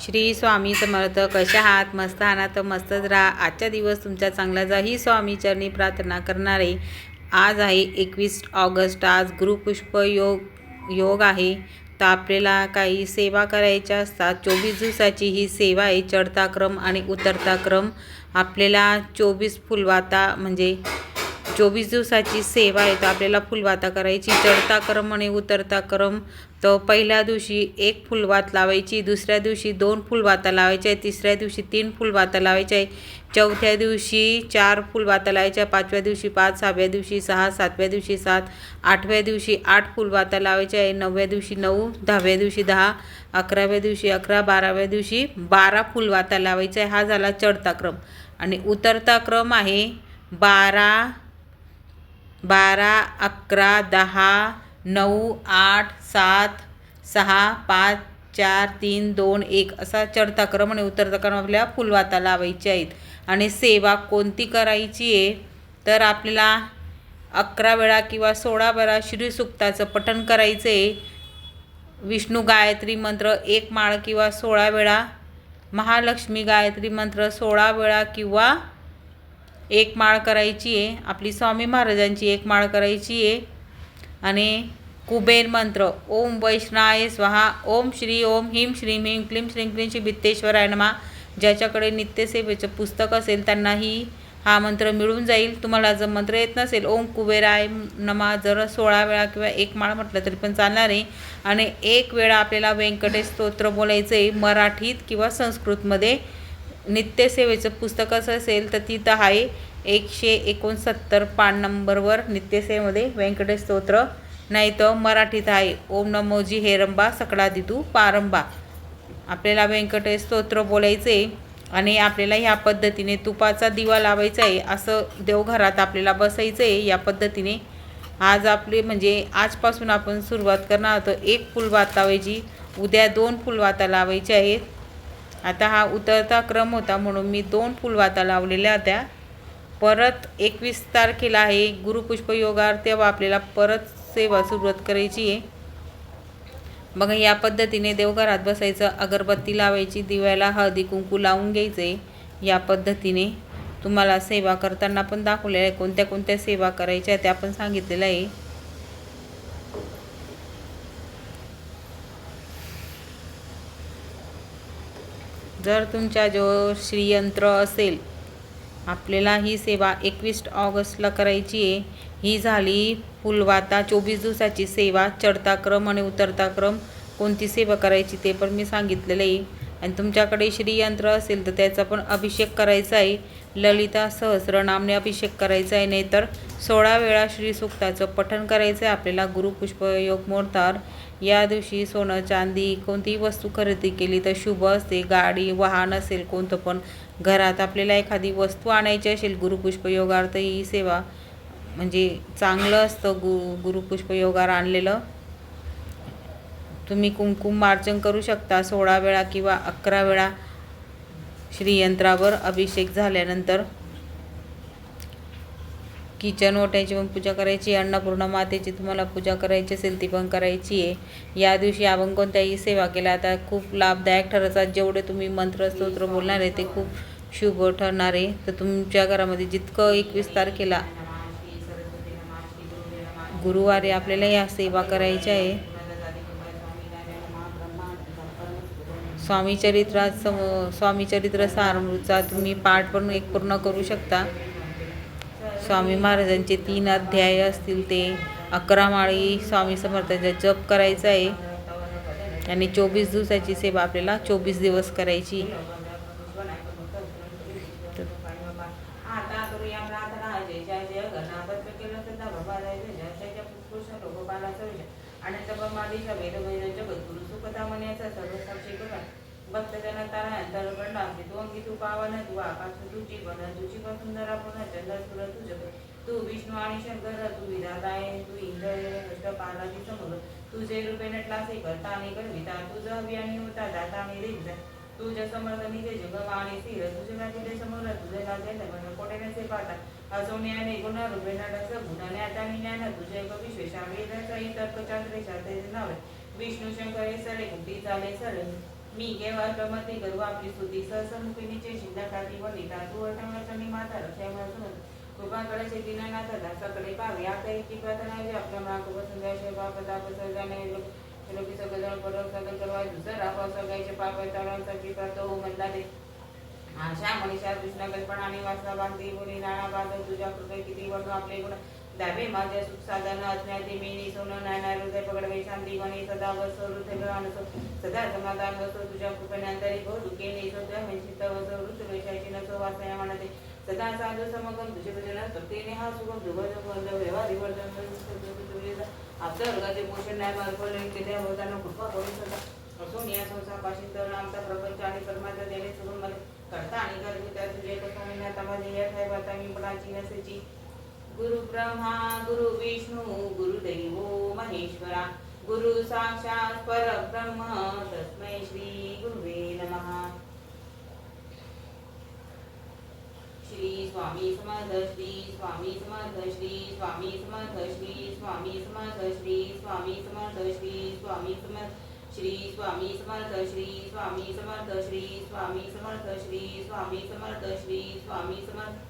श्री स्वामी समर्थ कशा आहात? मस्त आहात? तर मस्तच राहा. आजचा दिवस तुमचा चांगला जा. ही स्वामी चरणी प्रार्थना करणारे. आज आहे एकवीस ऑगस्ट. आज गुरुपुष्प योग योग आहे. तर आपल्याला काही सेवा करायच्या असतात. चोवीस दिवसाची ही सेवा आहे. चढता क्रम आणि उतरता क्रम. आपल्याला चोवीस फुलवाता म्हणजे चोवीस दिवसाची सेवा आहे तर आपल्याला फुलवाता करायची. चढता क्रम आणि उतरता क्रम. तर पहिल्या दिवशी एक फुलवात लावायची दुसऱ्या दिवशी दोन फुलवाता लावायच्या आहे तिसऱ्या दिवशी तीन फुलवाता लावायच्या आहे. चौथ्या दिवशी चार फुलवाता लावायच्या पाचव्या दिवशी पाच सहाव्या दिवशी सहा सातव्या दिवशी सात आठव्या दिवशी आठ फुलवाता लावायच्या आहे नवव्या दिवशी नऊ दहाव्या दिवशी दहा अकराव्या दिवशी अकरा बाराव्या दिवशी बारा फुलवाता लावायचा आहे. हा झाला चढता क्रम. आणि उतरता क्रम आहे बारा बारा अकरा दहा नऊ आठ सात सहा पाच चार तीन दोन एक असा चढता क्रम आणि उतरता क्रम आपल्याला फुलवाता लावायचे आहेत. आणि सेवा कोणती करायची आहे? तर आपल्याला अकरा वेळा किंवा सोळा वेळा श्रीसुक्ताचं पठण करायचं आहे विष्णू गायत्री मंत्र एक माळ किंवा सोळा वेळा. महालक्ष्मी गायत्री मंत्र सोळा वेळा किंवा एक माळ करायची आहे. आपली स्वामी महाराजांची एक माळ करायची आहे. आणि कुबेर मंत्र ओम वैष्णाय स्वाहा ओम श्री ओम हिम श्रीम हिम क्लीम श्रीं क्लीं श्री भित्तेश्वराय नमा. ज्याच्याकडे नित्यसेवेचं पुस्तक असेल त्यांनाही हा मंत्र मिळून जाईल. तुम्हाला जर मंत्र येत नसेल ओम कुबेराय नमा जर सोळा वेळा किंवा एक माळ म्हटलं तरी पण चालणार आहे. आणि एक वेळा आपल्याला व्यंकटेश स्तोत्र बोलायचं आहे मराठीत किंवा संस्कृतमध्ये. नित्यसेवेचं पुस्तक असं असेल तर तिथं आहे. एकशे एकोणसत्तर पान नंबरवर नित्यसेवेमध्ये व्यंकटेश स्तोत्र. नाही तर मराठीत आहे. ओम नमोजी हेरंबा सकळा दितू पारंबा. आपल्याला व्यंकटेश स्तोत्र बोलायचे आणि आपल्याला ह्या पद्धतीने तुपाचा दिवा लावायचा आहे असं देवघरात आपल्याला बसायचं आहे. या पद्धतीने आज आपले म्हणजे आजपासून आपण सुरुवात करणार आहोत. एक फुलवात लावायची उद्या दोन फुलवाता लावायच्या आहेत. आता हा उतरता क्रम होता म्हणून मी दोन फुलवाता लावलेल्या होत्या परत एकवीस तारखेला आहे गुरुपुष्प योगार तेव्हा आपल्याला परत सेवा सुरुवात करायची आहे. मग या पद्धतीने देवघरात बसायचं अगरबत्ती लावायची दिव्याला हळदी कुंकू लावून घ्यायचं आहे या पद्धतीने तुम्हाला सेवा करताना पण दाखवलेलं आहे. कोणत्या कोणत्या सेवा करायच्या त्या पण सांगितलेलं आहे. जर तुमच्या जो श्रीयंत्र असेल आपल्याला ही सेवा एकवीस ऑगस्टला करायची आहे. ही झाली फुलवाता चोवीस दिवसाची सेवा चढता क्रम आणि उतरता क्रम कोणती सेवा करायची ते पण मी सांगितलेलं आहे. आणि तुमच्याकडे श्रीयंत्र असेल तर त्याचा पण अभिषेक करायचा आहे. ललिता सहस्रनामने अभिषेक करायचा आहे नाहीतर सोळा वेळा श्रीसूक्ताचं पठण करायचं आहे आपल्याला गुरुपुष्प योग मोडतार. या दिवशी सोनं चांदी कोणतीही वस्तू खरेदी केली तर शुभ असते. गाडी वाहन असेल कोणतं पण घरात आपल्याला एखादी वस्तू आणायची असेल गुरुपुष्प योगार्थ ही सेवा म्हणजे चांगलं असतं गु गुरुपुष्प योगार आणलेलं. तुम्ही कुमकुम मार्जन करू शकता. सोळा वेळा किंवा अकरा वेळा श्रीयंत्रावर अभिषेक झाल्यानंतर किचन ओट्याची पण पूजा करायची अन्नपूर्णा मातेची तुम्हाला पूजा करायची असेल ती पण करायची आहे. या दिवशी आपण कोणत्याही सेवा केल्या आता खूप लाभदायक ठरतात जेवढे तुम्ही मंत्र स्तोत्र बोलणार आहे ते खूप शुभ ठरणार आहे. तर तुमच्या घरामध्ये जितकं एकवीस तारखेला गुरुवारी आपल्याला या सेवा करायच्या आहे. स्वामी चरित्रात सम स्वामी चरित्र सारामृतचा तुम्ही पाठ पण एक पूर्ण करू शकता. स्वामी महाराजांचे तीन अध्याय असतील ते. अकरा माळी स्वामी समर्थांचा जप करायचा आहे. आणि चोवीस दिवसाची सेवा आपल्याला चोवीस दिवस करायची. भक्तजन तारा गंडा दोन तू पावन तू आकाश तुझी बन तुझी पण सुंदर आपण चंद्र सुर तुझ तू विष्णू आणि शंकर तू विधाता आहे तू इंद्र अष्ट पार्वती समोर तुझे रूपे नटला से करता आणि करविता तुझं अभियानी होता दाता आणि देविता तुझ्या समर्थ निजे जगमा आणि स्थिर तुझे नाते समोर तुझे नाते मन कोटेने से पाटा असोन्याने गुण रूपे नटस गुणाने आता ज्ञान तुझे एक विश्वेशा वेद सहित तर्क चांद्रे शास्त्रे नावे विष्णू शंकर हे सरे कुटी चाले सरे मी केवळ प्रमती करू आपली स्तुती सहसमुखिनीचे शिंदकाती वनिता तू अठवणी माता रक्षय म्हणून कृपाकडे शेतीनाथ दासाकडे पावे. आता इतकी प्रार्थना जी आपल्या माग बसून द्यायचे बाप दाप सर्जाने लोकी सगळं परत सगळं करवाय दुसरं आपण सगळ्याचे पाप तळांसाठी प्राप्त हो म्हणला दे आशा मनीषा कृष्ण कल्पना आणि वासना बांधी मुनी नाना बांधव तुझ्या कृपे किती वर्ष आपले गुण ડાબે માથે સુખ સાધન અજ્ઞાતિ મેની સોનો નાના હૃદય પકડવે શાંતિ બની સદા વસો હૃદય ગ્રહણ સદા સમાધાન વસો તુજા કૃપા અંતરી બહુ દુઃખે નહીં સોદ્ય વંચિત વસો ઋતુ વૈશાખી નસો વાસયા માનતે સદા સાધુ સમગમ તુજે ભજન ભક્તિ નેહા સુગમ જુગજ બંધ વ્યવહાર વર્ધન આપતા વર્ગાचे પોષण नाही मार्गवले ते त्या भगवताना कृपा करू शकता असून या संसार पाशी तर आमचा प्रपंच आणि परमात्मा त्याने सोडून मला करता आणि गर्भ त्या तुझे कथा मी ना तमा ध्येय साहेब आता मी मुलाची नसेची गुरु ब्रह्मा गुरु विष्णू गुरुदेव महेश्वरा गुरु साक्षात परब्रह्म तस्मै श्री गुरुवे नमः श्री स्वामी समर्थ श्री स्वामी समर्थ श्री स्वामी समर्थ श्री स्वामी समर्थ श्री स्वामी समर्थ श्री स्वामी समर्थ श्री स्वामी समर्थ श्री स्वामी समर्थ श्री स्वामी समर्थ श्री स्वामी समर्थ श्री स्वामी समर्थ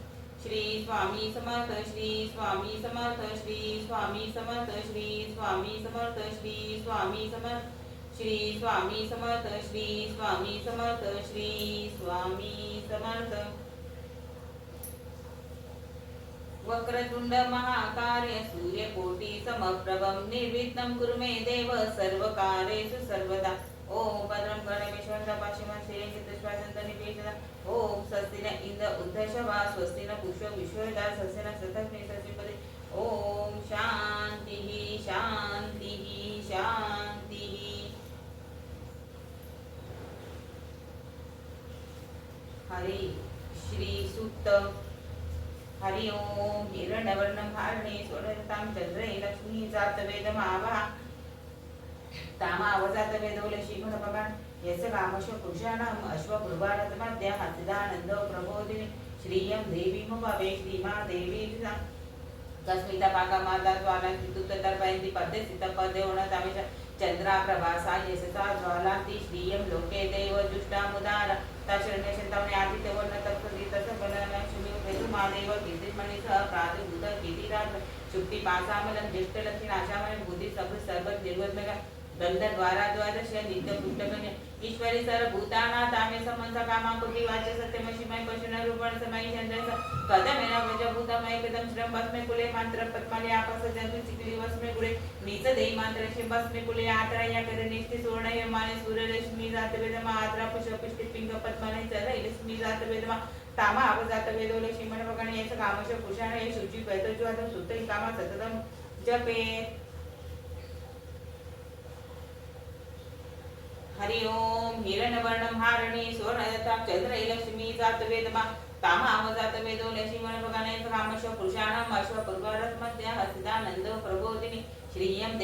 श्री स्वामी समर्थ श्री स्वामी समर्थ श्री स्वामी समर्थ श्री स्वामी समर्थ श्री स्वामी समर्थ श्री स्वामी समर्थ श्री स्वामी समर्थ श्री स्वामी समर्थ। वक्रतुंड महाकार्य सूर्यकोटि समप्रभं निर्विघ्नं कुरु मे देव सर्वकार्येषु सर्वदा। ओम भद्रं कर्णमेश्वरं पाशिमं श्रेयचित्तश्वासन्तनिपेशदा ओम स्वस्ति न इंद्र उद्धशवा स्वस्ति न पुष्प विश्वदा स्वस्ति न सतस्मै ओम शांतिः शांतिः शांतिः हरि श्री सुक्त हरि ओम हिरण्यवर्णं हारणे स्वरतां चंद्रे लक्ष्मी जात वेद मावा तामावजात वेदोलशी भगवान यस्य कामश पुरुषाणाम् अश्वगुरुवारतमध्ये हसिदानन्दो प्रबोधिनि श्रियं देवीमुपवे श्रीमा देवी कस्मिता पाका माता स्वानान्ति तर्पयन्ति पद्य सितपदे उणतामिष चन्द्राप्रभासा यशसा ज्वालान्ति। श्रियं लोके देव दुष्टामुदार तशरण्यशतानि आदित्यवर्णतत्कृति तसफलनक्षमिमादेव कीर्तिमणि सह प्रादुर्भूत कीर्तिरात्र शुक्तिपासामलं ज्येष्ठलक्ष्मी नाशामलं बुद्धि सभृ द्वादश नित्यपुस्तकं ईश्वरी सर भूताना तामे समंसा कामा कुटी वाच्य सत्यमशिमय पशुन रूपण समय चंद्र कदमेन वज भूतमय कदम श्रम भस्मे कुले मंत्र पद्माले आपस जंतु चिकली वस्मे कुले नीच देई मंत्र शिव भस्मे कुले आत्रा या कर निष्ठि सोर्ण हे माने सूर्यरश्मी जात वेदमा आत्रा पुष्प पुष्टि पिंग पद्माने चर लक्ष्मी जात वेदमा तामा अपजात वेदो लक्ष्मी मन पकणे येस कामश कुशाण हे शुची पैतजु आता सुत ही कामा सततम जपे। हरि ओम हिरणवर्णं हारणी स्वर्णदत्तां चंद्रै लक्ष्मी जात वेदमा तामाम जात वेदो लक्ष्मण भगाने कामश पुरुषाणाम् अश्वपूर्वरथमध्ये हसिदानंद प्रबोधिनी। श्रियं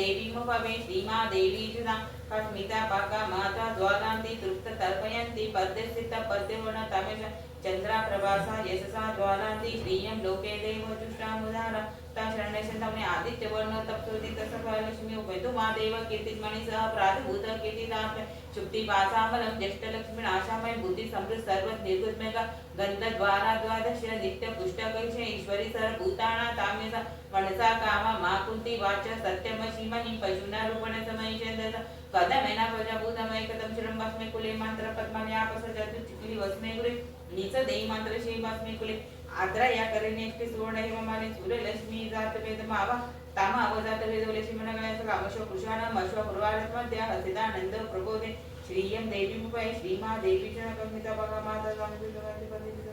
भवे श्रीमा देवी जुदा। कस्मिता पाका माता ज्वालान्ति तृप्त तर्पयन्ति पद्यस्थित पद्यवर्ण तमेश चंद्रा प्रभासा यशसा ज्वालान्ति श्रियं लोके देव जुष्टामुदार। శరణేశంతమని ఆదిత్య వర్ణ తప్తుది తసఫలక్ష్మి ఉపేతు మాదేవ కీర్తిమణి సహ ప్రాతిభూత కీర్తినాథ శుక్తి పాశామలం జ్యేష్ఠలక్ష్మి ఆశామయ బుద్ధి సమృద్ధ సర్వ నిర్గుణమేక గంధ ద్వారా ద్వాదశ నిత్య పుష్టకైష ఈశ్వరి సర భూతాణ తామ్యస మనసా కామ మా కుంతి వాచ సత్యమ శ్రీమణి పశునా రూపణ సమయిషందస కథమైన ప్రజాభూతమయ కథం శిరం భస్మే కులే మంత్ర పద్మన్యాపస చతుర్చిక్లి వస్మే గురి నిచ దేయి మంత్ర శ్రీ భస్మే కులే આદરા યા કરીને એકટી સુવર્ણ હિમ માને સૂર્ય લક્ષ્મી જાત વેદ માવા તામા અવજાત વેદ લક્ષ્મી મનગણ્ય સકા અશ્વ કૃષાણ અશ્વ પૂર્વાર્થ મધ્ય હસિદાનંદ પ્રબોધે શ્રીયમ દેવી મુપાય શ્રીમા દેવી જન કમિતા ભગા માતા સ્વામી ભગવતી પતિ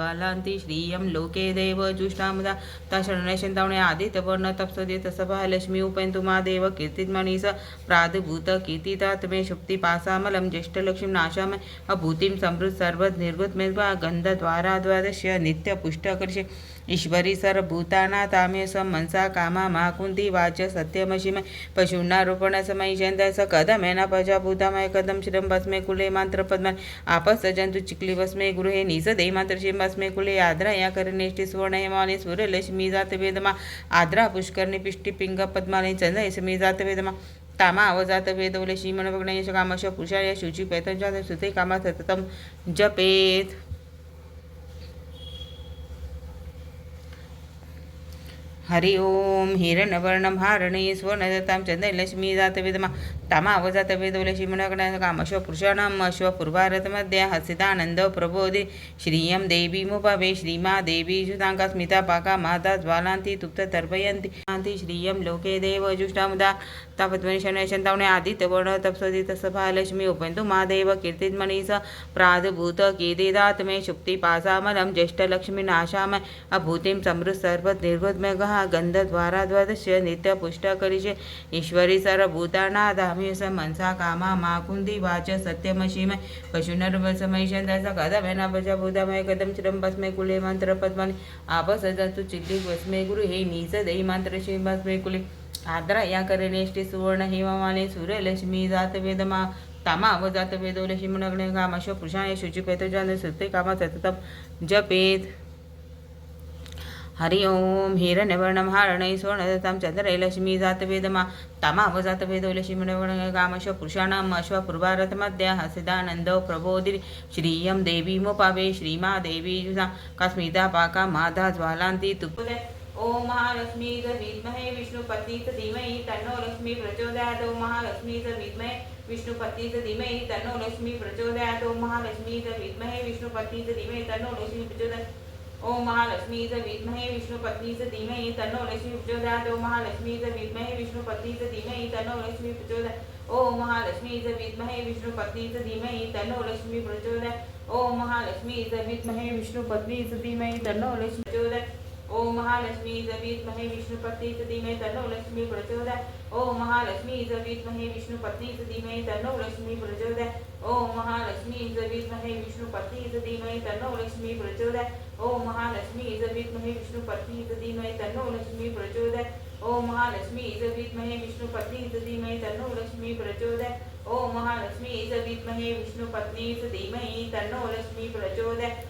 माता बालांती श्रियं लोके देव जुष्टामुदा। ता शरणशंतावणे आदित्य वर्ण तपसदे तसभा लक्ष्मी उपयन्तु मा देव कीर्तिमणीस प्रादभूत कीर्तितात मे शुक्ती पासामलं ज्येष्ठलक्ष्मीं नाशाम अभूतिं समृद्ध सर्वद निर्गुत मे गन्धद्वाराद्वादश्य नित्यपुष्टकर्षे। ईश्वरी सर्वभूताना तामे स मनसा कामा महाकुंती वाच सत्यमशिमय पशूनारोपणसमयी चंदस कदमेना स कदम श्रम भस्मे कुले मांत्र पद्म आपस जंतु चिकली वस्मे गृहे निसदे मात्र शिम भस्मे कुले आद्रा या करणेष्टि सुवर्ण हेमाने सूर्यलक्ष्मी जात वेदमा आद्रा पुष्करणी पिष्टी पिंग पद्माने चंद्र यशमी जात वेदमा कामा अवजात वेदवले श्रीमन यश कामश पुरुषाय शुची पैतंजा सुते कामा सततम जपेत। हरि ओम हिरण्यवर्णं हारणे स्वर्णदत्तां चन्द्रलक्ष्मी जातवेदमा तामा अवजातवेदोलक्ष्मी मनगणकाम अश्वपुरुषाणाम पुरुषाणाम् अश्व प्रबोधि। श्रियं देवीमुपवे श्रीमा देवी जुताङ्का स्मिता पाका माता ज्वालान्ति तुप्ततर्पयन्ति। शान्ति श्रियं लोके देव जुष्टामुदा। तापत्मनि शनयशन्तावणे आदित्यवर्ण तपसदि तसभा लक्ष्मी उपयन्तु मा देव कीर्तिमणिस प्रादभूत कीर्तिदात मे शुक्तिपासामलं ज्येष्ठलक्ष्मीनाशाम अभूतिं समृद्ध सर्वत निर्गुद्मेघः गन्धद्वाराद्वादस्य नित्यपुष्टकरिषे ईश्वरी सर्वभूतानाधामि स मनसा कामा माकुन्दी वाच सत्यमशिमय पशुनर्वसमयशन्दस कदमेन भजभूतमय कदं चिरं भस्मे कुले मन्त्रपद्मनि आपसजतु चिल्ली वस्मे गृहे नीच देहि मन्त्रशे भस्मे कुले आद्रा या सुवर्ण हेममाने सूर्यलक्ष्मी जात वेदमा तामा व जात वेदो लक्ष्मीनग्ने पुरुषाने पुरुषाय शुचिपेतजान सुते कामा सतत जपेत। हरि ओम हिरण्यवर्णं हारणै स्वर्णदत्तां चन्द्रै लक्ष्मी जातवेदमा तामाव जातवेदो लक्ष्मीनवर्ण कामश्व पुरुषाणाम् अश्व पूर्वारथमध्ये हसिदानन्द प्रबोधि श्रियं देवीमुपावे श्रीमा देवी जुषा कास्मिता पाका माधा ज्वालान्ति तुप। ओम महालक्ष्मी च विद्महे विष्णुपती च धीमहि तन्नो लक्ष्मी प्रचोदयात् ओम महालक्ष्मी च विद्महे विष्णुपती च धीमहि तन्नो लक्ष्मी प्रचोदयात् ओम महालक्ष्मी च विद्महे विष्णुपती च धीमहि तन्नो लक्ष्मी प्रचोदयात् ओम महालक्ष्मी च विद्महे विष्णुपत्नी च धीमहि तन्नो लक्ष्मी प्रचोदयात् ओम महालक्ष्मी च विद्महे विष्णुपत्नी च धीमहि तन्नो लक्ष्मी प्रचोदयात् ओम महालक्ष्मी च विद्महे विष्णुपत्नी च धीमहि तन्नो लक्ष्मी प्रचोदयात् ओम महालक्ष्मी च विद्महे विष्णुपत्नी च धीमहि तन्नो लक्ष्मी प्रचोदयात् ओम महालक्ष्मी च विद्महे विष्णुपत्नी च धीमहि तन्नो लक्ष्मी प्रचोदयात् ओम महालक्ष्मी च विद्महे विष्णुपत्नी च धीमहि तन्नो लक्ष्मी प्रचोदयात् ओम महालक्ष्मी च विद्महे विष्णुपत्नी च धीमहि तन्नो लक्ष्मी प्रचोदयात् ओम महालक्ष्मी च विद्महे विष्णुपत्नी च धीमहि तन्नो लक्ष्मी प्रचोदयात् ओम महालक्ष्मी च विद्महे विष्णुपत्नी च धीमहि तन्नो लक्ष्मी प्रचोदयात् ओम महालक्ष्मी च विद्महे विष्णुपत्नी च धीमहि तन्नो लक्ष्मी प्रचोदयात्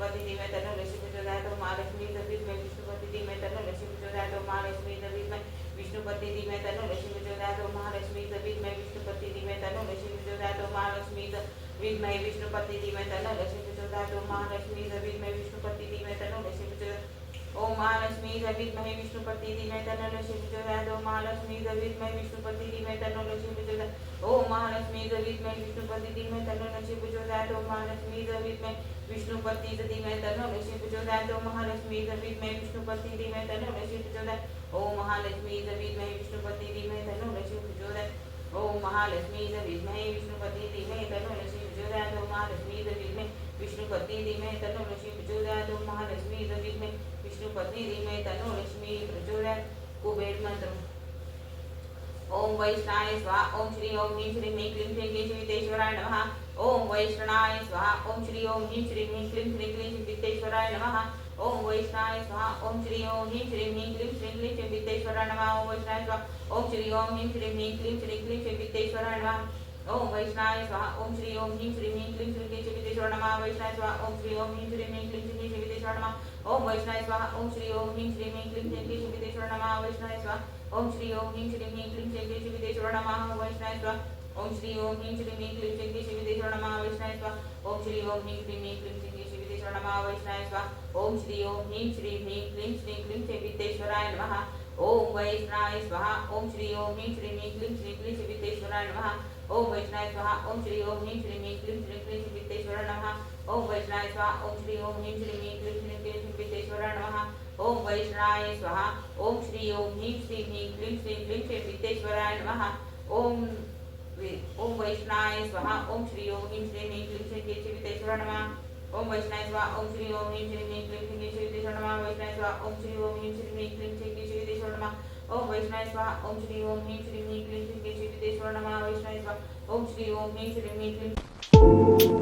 विष्णुपत्नी धीमहि तन्नो लक्ष्मी प्रचोदयात् ओम महालक्ष्मी च विद्महे विष्णुपत्नी धीमहि तन्नो लक्ष्मी प्रचोदयात् ओम महालक्ष्मी च विद्महे विष्णुपत्नी धीमहि तन्नो लक्ष्मी प्रचोदयात् ओम महालक्ष्मी च विद्महे विष्णुपत्नी धीमहि तन्नो लक्ष्मी प्रचोदयात् ओम महालक्ष्मी च विद्महे विष्णुपत्नी धीमहि तन्नो लक्ष्मी प्रचोदयात् ओम महालक्ष्मी च ओम महालक्ष्मी च विद्महे विष्णुपत्नी धीमहि तनो लक्ष्मी प्रचोदयात् ओम महालक्ष्मी च विद्महे विष्णुपत्नी धीमहि तनो लक्ष्मी प्रचोदयात् ओम महालक्ष्मी च विद्महे विष्णुपत्नी धीमहि तनो लक्ष्मी प्रचोदयात् ओम महालक्ष्मी च विद्महे विष्णुपत्नी च धीमहि तन्नो लक्ष्मी प्रचोदयात् ओम महालक्ष्मी च विद्महे विष्णुपत्नी धीमहि तनो लक्ष्मी प्रचोदयात् ओम महालक्ष्मी च विद्महे विष्णुपत्नी धीमहि तनो लक्ष्मी प्रचोदयात् ओम महालक्ष्मी च विद्महे विष्णुपत्नी धीमहि तनो लक्ष्मी प्रचोदयात् ओम महालक्ष्मी च विद्महे विष्णुपत्नी धीमहि तनो लक्ष्मी प्रचोदयात् ओम महालक्ष्मी च विद्महे विष्णुपत्नी धीमहि तन्नो लक्ष्मी प्रचोदयात् कुबेर मंत्र ओम वैष्णाय स्वाहा ओम श्री ओम ह्रीं श्रीं ह्रीं क्लीं श्रीं क्लीं श्री नमः ओम वैष्णाय स्वाहा ओम श्री ओम ह्रीं श्रीं ह्रीं क्लीं श्रीं क्लीं श्री नमः ओम वैष्णाय स्वाहा ओम श्री ओम ह्रीं श्रीं ह्रीं क्लीं श्रीं क्लीं श्री नमः ओम वैष्णाय स्वाहा ओम श्री ओम ह्रीं श्रीं ह्रीं क्लीं श्रीं क्लीं श्री नमः ओम वैष्णाय स्वाहा ओम श्री ओम ह्रीं श्रीं ह्रीं क्लीं श्रीं क्लीं श्री नमः वैष्णाय स्वाहा ओम श्री ओम ह्रीं श्रीं ह्रीं क्लीं श्रीं क्लीं श्री नमः ओम वैष्णव स्वाहा ओम श्री ओम ह्रीं श्रीं ह्रीं क्लीं श्रीं क्लीं श्री नमः वैष्णव स्वाहा ओम श्री ओम ह्रीं श्रीं ह्रीं क्लीं श्रीं क्लीं श्री नमः वैष्णव स्वाहा ओम श्री ओम ह्रीं श्रीं ह्रीं क्लीं श्रीं क्लीं श्री नमः वैष्णव स्वाहा ओम श्री ओम ह्रीं श्रीं ह्रीं क्लीं श्रीं क्लीं श्री नमः वैष्णव स्वाहा ओम श्री ओम ह्रीं श्री ह्रीं क्लीं श्री क्लीं श्री वित्तेश्वराय नमः ओम वैष्णव स्वाहा ओम श्री ओम ह्रीं श्री ह्रीं क्लीं श्री क्लीं श्री नमः ओम वैष्णव स्वाहा ओम श्री ओम ह्रीं श्री मी क्लीं श्री क्लीं श्री पित्तेश्वर नमः ओम वैष्णव स्वाहा ओम श्री ओम ह्रीं श्री मी क्लीं श्री क्लीं श्री पित्तेश्वर नमः ओम वैष्णव स्वाहा ओम श्री ओम ह्रीं श्री मी क्लीं श्री क्लीं श्री वित्तेश्वराय नमः ओम ओम वैष्णव स्वाहा ओम श्री ओम ह्रीं श्री मी क्लीं श्री क्लीं श्री पित्तेश्वर नमः ओम वैष्णव स्वाहा ओम श्री ओम ह्रीं श्री मी क्लीं श्री क्लीं श्री पित्तेश्वर नमः वैष्णव स्वाहा ओम श्री ओम ह्रीं श्री मी क्लीं श्री क्लीं श्री पित्तेश्वर नमः ओम वैष्णवाय स्वाहा ओम श्री ओम ह्रीं श्री ह्रीं क्लीं श्री क्लीं श्री वित्तेश्वराय नमः वैष्णवाय स्वाहा ओम श्री ओम ह्रीं श्री ह्रीं क्लीं